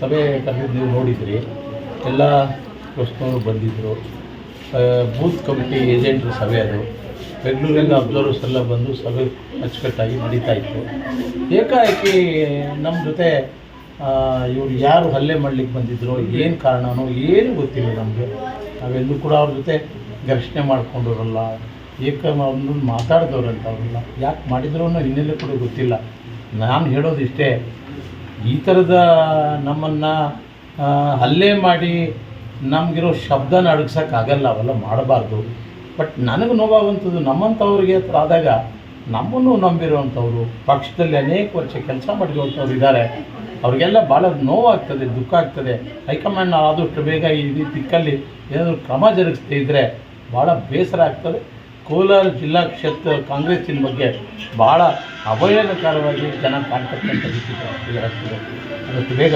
ಸಭೆ ಕರೆದಿದ್ದು ನೋಡಿದ್ರಿ, ಎಲ್ಲ ಪ್ರಶ್ನೆಗಳು ಬಂದಿದ್ದರು ಬೂತ್ ಕಮಿಟಿ ಏಜೆಂಟ್ರ ಸಭೆ ಅದು. ಬೆಂಗಳೂರಿಂದ ಅಬ್ಸರ್ವರ್ಸ್ ಎಲ್ಲ ಬಂದು ಸಭೆ ಅಚ್ಚುಕಟ್ಟಾಗಿ ನಡೀತಾ ಇತ್ತು. ಏಕಾಏಕಿ ನಮ್ಮ ಜೊತೆ ಇವರು ಯಾರು ಹಲ್ಲೆ ಮಾಡ್ಲಿಕ್ಕೆ ಬಂದಿದ್ರು, ಏನು ಕಾರಣನೋ ಏನು ಗೊತ್ತಿಲ್ಲ ನಮಗೆ. ನಾವೆಲ್ಲೂ ಕೂಡ ಅವ್ರ ಜೊತೆ ಘರ್ಷಣೆ ಮಾಡ್ಕೊಂಡವ್ರಲ್ಲ ಏಕ ಮಾತಾಡಿದವ್ರಂತ ಅವ್ರಲ್ಲ ಯಾಕೆ ಮಾಡಿದ್ರು ಅನ್ನೋ ಹಿನ್ನೆಲೆ ಕೂಡ ಗೊತ್ತಿಲ್ಲ. ನಾನು ಹೇಳೋದಿಷ್ಟೇ ಈ ಥರದ ನಮ್ಮನ್ನು ಹಲ್ಲೆ ಮಾಡಿ ನಮಗಿರೋ ಶಬ್ದನ ಅಡಗಿಸೋಕ್ಕಾಗಲ್ಲ, ಅವೆಲ್ಲ ಮಾಡಬಾರ್ದು. ಬಟ್ ನನಗೆ ನೋವಾಗುವಂಥದ್ದು ನಮ್ಮಂಥವ್ರಿಗೆ ಹತ್ರ ಆದಾಗ ನಮ್ಮನ್ನು ನಂಬಿರುವಂಥವ್ರು, ಪಕ್ಷದಲ್ಲಿ ಅನೇಕ ವರ್ಷ ಕೆಲಸ ಮಾಡಿರುವಂಥವ್ರು ಇದ್ದಾರೆ. ಅವರಿಗೆಲ್ಲ ಭಾಳ ನೋವಾಗ್ತದೆ, ದುಃಖ ಆಗ್ತದೆ. ಹೈಕಮಾಂಡ್ ಆದಷ್ಟು ಬೇಗ ಈ ದಿಕ್ಕಲ್ಲಿ ಏನಾದರೂ ಕ್ರಮ ಜರುಗಿಸ್ತಾ ಇದ್ದರೆ ಭಾಳ ಬೇಸರ ಆಗ್ತದೆ. ಕೋಲಾರ ಜಿಲ್ಲಾ ಕ್ಷೇತ್ರ ಕಾಂಗ್ರೆಸ್ಸಿನ ಬಗ್ಗೆ ಭಾಳ ಅವಹೇಳನಕಾರವಾಗಿ ಜನ ಕಾಣ್ತಕ್ಕಂಥ ರೀತಿ ಅದಕ್ಕೆ ಬೇಗ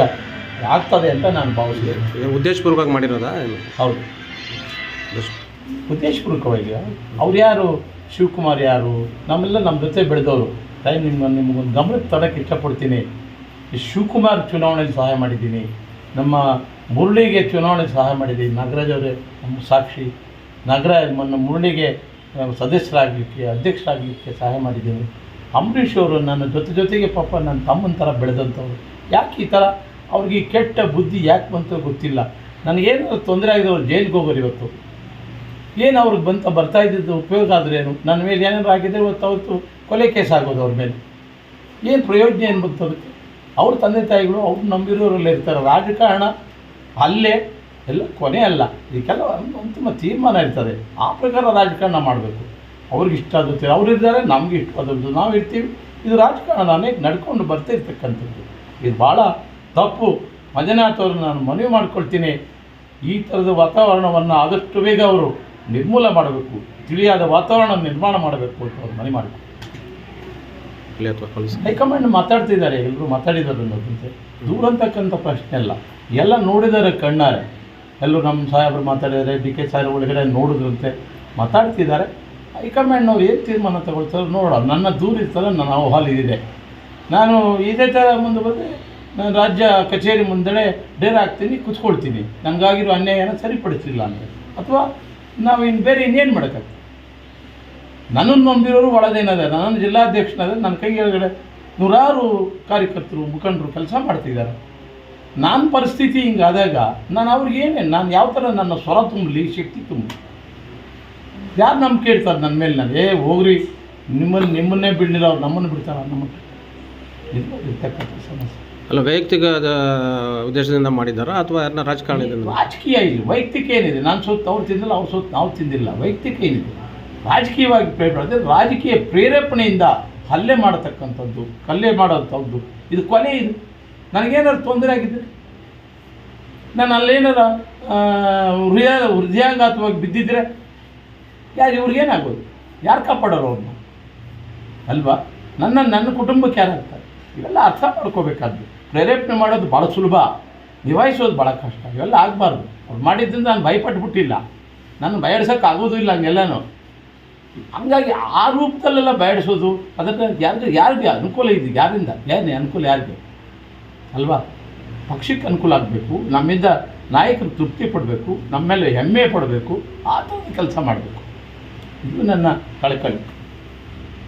ಆಗ್ತದೆ ಅಂತ ನಾನು ಭಾವಿಸಿದೆ ಉದ್ದೇಶಪೂರ್ವಕವಾಗಿ ಮಾಡಿರೋದಾ? ಹೌದು. ಉದ್ದೇಶ- ಉದ್ದೇಶಪೂರ್ವಕವಾಗಿ ಅವ್ರು ಯಾರು? ಶಿವಕುಮಾರ್ ಯಾರು? ನಮ್ಮೆಲ್ಲ ನಮ್ಮ ಜೊತೆ ಬೆಳೆದವರು. ತಾಯಿ ನಿಮ್ಮ ನಿಮಗೊಂದು ಗಮನಕ್ಕೆ ತರೋಕ್ಕೆ ಇಷ್ಟಪಡ್ತೀನಿ. ಈ ಶಿವಕುಮಾರ್ ಚುನಾವಣೆಯಲ್ಲಿ ಸಹಾಯ ಮಾಡಿದ್ದೀನಿ. ನಮ್ಮ ಮುರುಳಿಗೆ ಚುನಾವಣೆ ಸಹಾಯ ಮಾಡಿದ್ದೀನಿ. ನಾಗರಾಜ್ ಅವರೇ ನಮ್ಮ ಸಾಕ್ಷಿ. ನಾಗರಾಜ್ ಮೊನ್ನೆ ಮುರಳಿಗೆ ಸದಸ್ಯರಾಗಲಿಕ್ಕೆ, ಅಧ್ಯಕ್ಷರಾಗಲಿಕ್ಕೆ ಸಹಾಯ ಮಾಡಿದ್ದೇವೆ ಅಂಬರೀಷ್ ಅವರು ನನ್ನ ಜೊತೆ ಜೊತೆಗೆ ಪಾಪ ನನ್ನ ತಮ್ಮನ ಥರ ಬೆಳೆದಂಥವ್ರು. ಯಾಕೆ ಈ ಥರ? ಅವ್ರಿಗೆ ಕೆಟ್ಟ ಬುದ್ಧಿ ಯಾಕೆ ಬಂತ ಗೊತ್ತಿಲ್ಲ. ನನಗೇನು ತೊಂದರೆ ಆಗಿದೆ ಅವ್ರು ಜೈಲಿಗೆ ಹೋಗೋರು ಇವತ್ತು. ಏನು ಅವ್ರಿಗೆ ಬಂತ ಬರ್ತಾ ಇದ್ದಿದ್ದು ಉಪಯೋಗ ಆದರೆ ಏನು? ನನ್ನ ಮೇಲೆ ಏನಾದ್ರು ಆಗಿದ್ರೆ ಇವತ್ತು ಅವತ್ತು ಕೊಲೆ ಕೇಸ್ ಆಗೋದು ಅವ್ರ ಮೇಲೆ. ಏನು ಪ್ರಯೋಜನ ಏನು ಬಂತು ಅದಕ್ಕೆ? ಅವ್ರ ತಂದೆ ತಾಯಿಗಳು, ಅವ್ರು ನಂಬಿರೋರೆಲ್ಲ ಇರ್ತಾರೆ. ರಾಜಕಾರಣ ಅಲ್ಲೇ ಎಲ್ಲ ಕೊನೆ ಅಲ್ಲ. ಇದಕ್ಕೆಲ್ಲ ಅಂತಿಮ ತೀರ್ಮಾನ ಇರ್ತದೆ. ಆ ಪ್ರಕಾರ ರಾಜಕಾರಣ ಮಾಡಬೇಕು. ಅವ್ರಿಗೆ ಇಷ್ಟ ಆಗುತ್ತೆ ಅವ್ರು ಇದ್ದಾರೆ, ನಮ್ಗೆ ಇಷ್ಟವಾದದ್ದು ನಾವು ಇರ್ತೀವಿ. ಇದು ರಾಜಕಾರಣ ಅನೇಕ ನಡ್ಕೊಂಡು ಬರ್ತಾ ಇರ್ತಕ್ಕಂಥದ್ದು. ಇದು ಭಾಳ ತಪ್ಪು. ಮಂಜುನಾಥ್ ಅವರು ನಾನು ಮನವಿ ಮಾಡ್ಕೊಳ್ತೀನಿ. ಈ ಥರದ ವಾತಾವರಣವನ್ನು ಆದಷ್ಟು ಬೇಗ ಅವರು ನಿರ್ಮೂಲ ಮಾಡಬೇಕು. ತಿಳಿಯಾದ ವಾತಾವರಣ ನಿರ್ಮಾಣ ಮಾಡಬೇಕು ಅಂತ ಅವ್ರು ಮನವಿ ಮಾಡಬೇಕು ಹೈಕಮಾಂಡ್ ಮಾತಾಡ್ತಿದ್ದಾರೆ. ಎಲ್ಲರೂ ಮಾತಾಡಿದ್ದಾರೆ ಅನ್ನೋದಂತೆ. ದೂರ ಅಂತಕ್ಕಂಥ ಪ್ರಶ್ನೆ ಅಲ್ಲ. ಎಲ್ಲ ನೋಡಿದರೆ ಕಣ್ಣಾರೆ. ಎಲ್ಲರೂ ನಮ್ಮ ಸಾಹೇಬರು ಮಾತಾಡಿದ್ದಾರೆ, ಡಿ ಕೆ ಸಾರ್ ಒಳಗಡೆ ನೋಡಿದ್ರಂತೆ, ಮಾತಾಡ್ತಿದ್ದಾರೆ. ಹೈಕಮಾಂಡ್ನವ್ರು ಏನು ತೀರ್ಮಾನ ತಗೊಳ್ತಾರೆ ನೋಡೋಣ. ನನ್ನ ದೂರ ಇರ್ತಾರೆ ನನ್ನ ಅಹವಾಲು ಇದಿದೆ ನಾನು ಇದೇ ಥರ ಮುಂದೆ ಬಂದರೆ ನಾನು ರಾಜ್ಯ ಕಚೇರಿ ಮುಂದೆ ಡೇರ್ ಹಾಕ್ತೀನಿ, ಕುತ್ಕೊಳ್ತೀನಿ. ನನಗಾಗಿರೋ ಅನ್ಯಾಯನ ಸರಿಪಡಿಸಿಲ್ಲ ಅಂದರೆ. ಅಥವಾ ನಾವು ಇನ್ನು ಬೇರೆ ಇನ್ನೇನು ಮಾಡೋಕ್ಕಾಗ್ತದೆ? ನನ್ನನ್ನು ನಂಬಿರೋರು ಒಳದೇನದೆ ನಾನು ಜಿಲ್ಲಾಧ್ಯಕ್ಷನಾದ, ನನ್ನ ಕೈ ನೂರಾರು ಕಾರ್ಯಕರ್ತರು, ಮುಖಂಡರು ಕೆಲಸ ಮಾಡ್ತಿದ್ದಾರೆ. ನನ್ನ ಪರಿಸ್ಥಿತಿ ಹಿಂಗಾದಾಗ ನಾನು ಅವ್ರಿಗೆ ಏನೇ ನಾನು ಯಾವ ಥರ ನನ್ನ ಸ್ವರ ತುಂಬಲಿ ಶಕ್ತಿ ತುಂಬಲಿ? ಯಾರು ನಂಬಿಕೆ ಕೇಳ್ತಾರೆ ನನ್ನ ಮೇಲೆ ನಾನು? ಏ ಹೋಗ್ರಿ. ನಿಮ್ಮನ್ನು ನಿಮ್ಮನ್ನೇ ಬಿಡಲಿಲ್ಲ ಅವ್ರು ನಮ್ಮನ್ನು ಬಿಡ್ತಾರ ನಮ್ಮನ್ನು ಇದು ಇರ್ತಕ್ಕಂಥ ಸಮಸ್ಯೆ. ಅಲ್ಲ ವೈಯಕ್ತಿಕ ಉದ್ದೇಶದಿಂದ ಮಾಡಿದ್ದಾರಾ ಅಥವಾ ಯಾರನ್ನ ರಾಜಕಾರಣದಿಂದ ರಾಜಕೀಯ ಇಲ್ಲಿ. ವೈಯಕ್ತಿಕ ಏನಿದೆ? ನಾನು ಸೊತ್ತು ಅವ್ರು ತಿಂದಿಲ್ಲ ಅವ್ರು ಸೊತ್ತು ನಾವು ತಿಂದಿಲ್ಲ. ವೈಯಕ್ತಿಕ ಏನಿದೆ? ರಾಜಕೀಯವಾಗಿ ಪ್ರೇರಣೆ ರಾಜಕೀಯ ಪ್ರೇರೇಪಣೆಯಿಂದ ಹಲ್ಲೆ ಮಾಡತಕ್ಕಂಥದ್ದು ಕಲ್ಲೆ ಮಾಡೋಂಥದ್ದು ಇದು ಕೊನೆ ಇದು. ನನಗೇನಾದ್ರು ತೊಂದರೆ ಆಗಿದ್ದರೆ ನಾನು ಅಲ್ಲೇನಾರ ಹೃದಯ ಹೃದಯಾಂಗಾತವಾಗಿ ಬಿದ್ದಿದ್ರೆ ಯಾರು ಇವ್ರಿಗೇನಾಗೋದು ಯಾರು ಕಾಪಾಡೋರು ಅವ್ರನ್ನ? ಅಲ್ವಾ? ನನ್ನ ನನ್ನ ಕುಟುಂಬಕ್ಕೆ ಯಾರಾಗ್ತಾರೆ? ಇವೆಲ್ಲ ಅರ್ಥ ಮಾಡ್ಕೋಬೇಕಾದ್ದು. ಪ್ರೇರೇಪಣೆ ಮಾಡೋದು ಭಾಳ ಸುಲಭ. ನಿಭಾಯಿಸೋದು ಭಾಳ ಕಷ್ಟ. ಇವೆಲ್ಲ ಆಗಬಾರ್ದು. ಅವ್ರು ಮಾಡಿದ್ದರಿಂದ ನಾನು ಭಯಪಟ್ಬಿಟ್ಟಿಲ್ಲ. ನಾನು ಆಗೋದು ಇಲ್ಲ ಹಂಗೆಲ್ಲನೂ. ಹಂಗಾಗಿ ಆ ರೂಪದಲ್ಲೆಲ್ಲ ಬಯಡಿಸೋದು, ಅದಕ್ಕೆ ಯಾರಿಗೆ ಯಾರಿಗೆ ಅನುಕೂಲ ಇದೆ. ಯಾರಿಂದ? ಯಾರೇ ಅನುಕೂಲ ಯಾರಿಗೆ? ಅಲ್ವಾ? ಪಕ್ಷಕ್ಕೆ ಅನುಕೂಲ ಆಗಬೇಕು, ನಮ್ಮಿಂದ ನಾಯಕರು ತೃಪ್ತಿ ಪಡಬೇಕು ನಮ್ಮ ಮೇಲೆ ಹೆಮ್ಮೆ ಪಡಬೇಕು, ಆ ಥರದ ಕೆಲಸ ಮಾಡಬೇಕು. ಇದು ನನ್ನ ಕಳಕಳಿ.